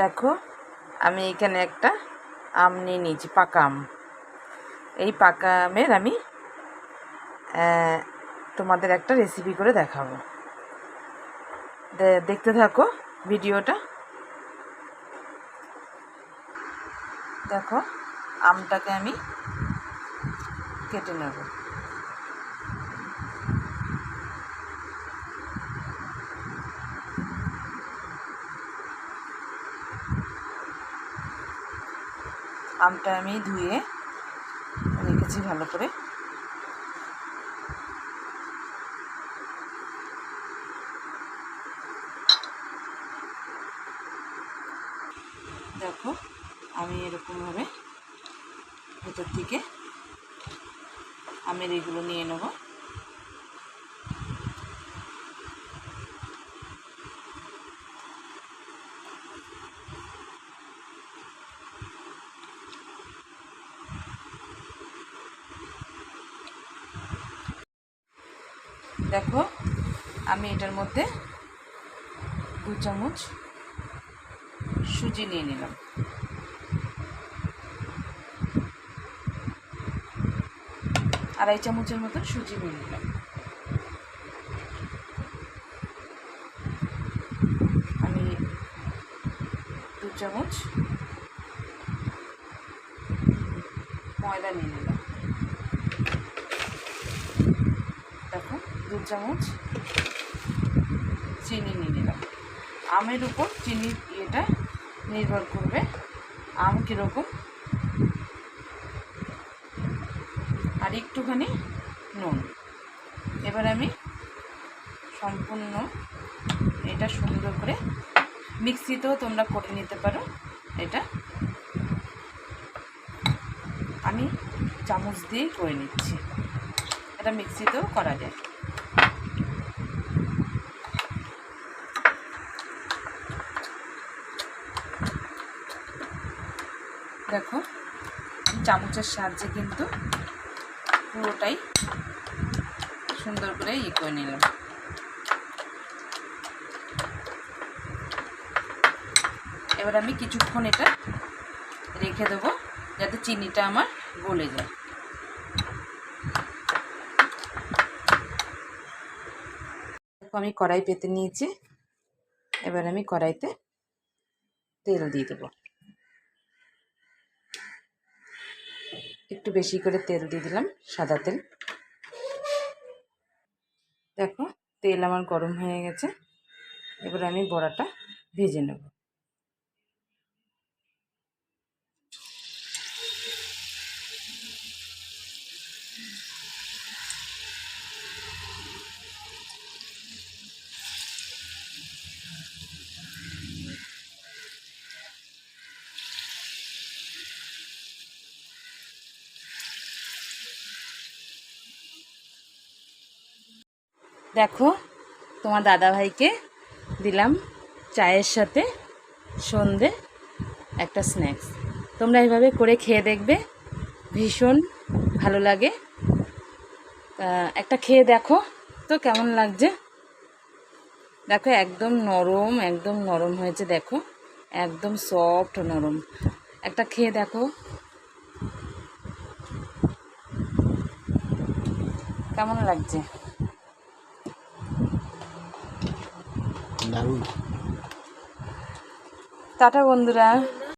দেখো, আমি এখানে একটা আম নিয়ে নিয়েছি, পাকা আম। এই পাকা আমের আমি তোমাদের একটা রেসিপি করে দেখাবো। দেখতে থাকো ভিডিওটা। দেখো, আমটাকে আমি কেটে নেব। আমটা আমি ধুয়ে রেখেছি ভালো করে। দেখো, আমি এরকমভাবে ভেতর থেকে আমের এগুলো নিয়ে নেব। দেখো, আমি এটার মধ্যে দু চামচ সুজি নিয়ে নিলাম। আড়াই চামচের মতন সুজি নিয়ে নিলাম। আমি দু চামচ ময়দা নিয়ে নিলাম দেখো দু চামচ চিনি নিয়ে নিলাম। আমের উপর চিনির ইয়েটা নির্ভর করবে। আম কীরকম? আর একটুখানি নুন। এবার আমি সম্পূর্ণ এটা সুন্দর করে মিক্সিতেও তোমরা করে নিতে পারো। এটা আমি চামচ দিয়েই করে নিচ্ছি। এটা মিক্সিতেও করা যায়। দেখো, চামচের সাহায্যে কিন্তু পুরোটাই সুন্দর করে ই করে নিলাম। এবার আমি কিছুক্ষণ এটা রেখে দেবো, যাতে চিনিটা আমার গলে যায়। আমি কড়াই পেতে নিয়েছি। এবার আমি কড়াইতে তেল দিয়ে দেবো। একটু বেশি করে তেল দিয়ে দিলাম, সাদা তেল। দেখো, তেল আমার গরম হয়ে গেছে। এবার আমি বড়াটা ভেজে নেব। দেখো, তোমার দাদাভাইকে দিলাম চায়ের সাথে সন্ধে একটা স্ন্যাক্স তোমরা এইভাবে করে খেয়ে দেখবে, ভীষণ ভালো লাগে। একটা খেয়ে দেখো তো কেমন লাগছে। দেখো, একদম নরম একদম নরম হয়েছে, দেখো। একদম সফট নরম। একটা খেয়ে দেখো। কেমন লাগছে? দারুণ। টাটা বন্ধুরা।